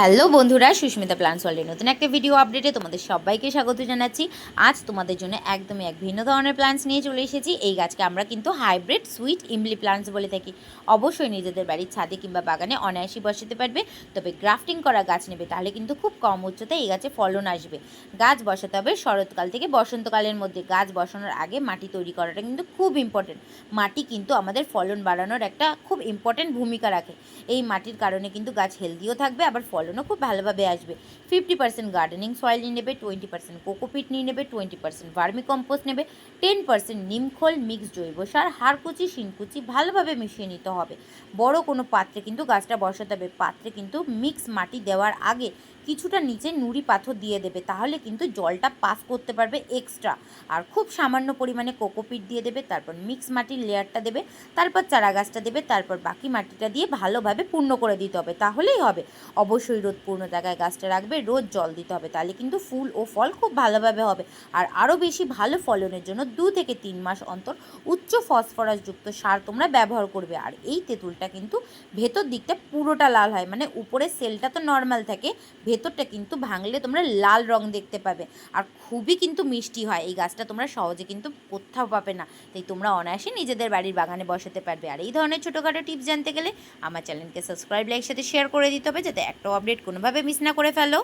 Hello বন্ধুরা, Susmita plans ওয়ার্ল্ডের নতুন একটা ভিডিও আপডেটে তোমাদের সবাইকে স্বাগত জানাচ্ছি। আজ তোমাদের জন্য একদমই এক ভিন্ন ধরনের প্ল্যান্টস নিয়ে চলে এসেছি। এই গাছকে আমরা কিন্তু হাইব্রিড সুইট ইমলি প্ল্যান্টস বলে থাকি। অবশ্যই নিজেদের বাড়ির ছাদে কিংবা বাগানে অনায়াসই বসাতে পারবে। তবে গ্রাফটিং করা গাছ নেবে, তাহলে কিন্তু খুব কম উচ্চতায় এই গাছে ফলন আসবে। গাছ বসাতে হবে শরৎকাল থেকে বসন্তকালের মধ্যে। গাছ বসানোর আগে মাটি তৈরি করাটা কিন্তু খুব ইম্পর্টেন্ট মাটি কিন্তু আমাদের ফলন বাড়ানোর একটা খুব ইম্পর্টেন্ট ভূমিকা রাখে। এই মাটির কারণে কিন্তু গাছ হেলদিও থাকবে, আবার ফলনও খুব ভালোভাবে আসবে। ফিফটি পার্সেন্ট গার্ডেনিং সয়েল নিয়ে নেবে টোয়েন্টি পার্সেন্ট কোকোপিট নিয়ে নেবে টোয়েন্টি পার্সেন্ট ভার্মি কম্পোস্ট নেবে টেন পার্সেন্ট নিমখোল মিক্সড জৈব সার, হাড়কুচি, শিনকুচি ভালোভাবে মিশিয়ে নিতে হবে। বড় কোনো পাত্রে কিন্তু গাছটা বসাতে হবে, পাত্রে কিন্তু মিক্স মাটি দেওয়ার আগে কিছুটা নিচে নুড়ি পাথর দিয়ে দেবে, তাহলে কিন্তু জলটা পাস করতে পারবে এক্সট্রা আর খুব সামান্য পরিমাণে কোকোপিট দিয়ে দেবে, তারপর মিক্স মাটির লেয়ারটা দেবে, তারপর চারা গাছটা দেবে, তারপর বাকি মাটিটা দিয়ে ভালোভাবে পূর্ণ করে দিতে হবে, তাহলেই হবে। অবশ্যই রোদ পূর্ণ জায়গায় গাছটা রাখবে, রোজ জল দিতে হবে, তাহলে কিন্তু ফুল ও ফল খুব ভালোভাবে হবে। আর আরও বেশি ভালো ফলনের জন্য দু থেকে তিন মাস অন্তর উচ্চ ফসফরাসযুক্ত সার তোমরা ব্যবহার করবে। আর এই তেঁতুলটা কিন্তু ভেতর দিকটা পুরোটা লাল হয় মানে উপরের সেলটা তো নর্মাল থাকে ভেতরটা কিন্তু ভাঙলে তোমরা লাল রং দেখতে পাবে। আর খুবই কিন্তু মিষ্টি হয়। এই গাছটা তোমরা সহজে কিন্তু কোথাও পাবে না। তাই তোমরা অনায়াসে নিজেদের বাড়ির বাগানে বসাতে পারবে। আর এই ধরনের ছোটোখাটো টিপস জানতে গেলে আমার চ্যানেলকে সাবস্ক্রাইব, লাইক, সাথে শেয়ার করে দিতে হবে, যাতে একটাও আপডেট কোনোভাবে মিস না করে ফেলো।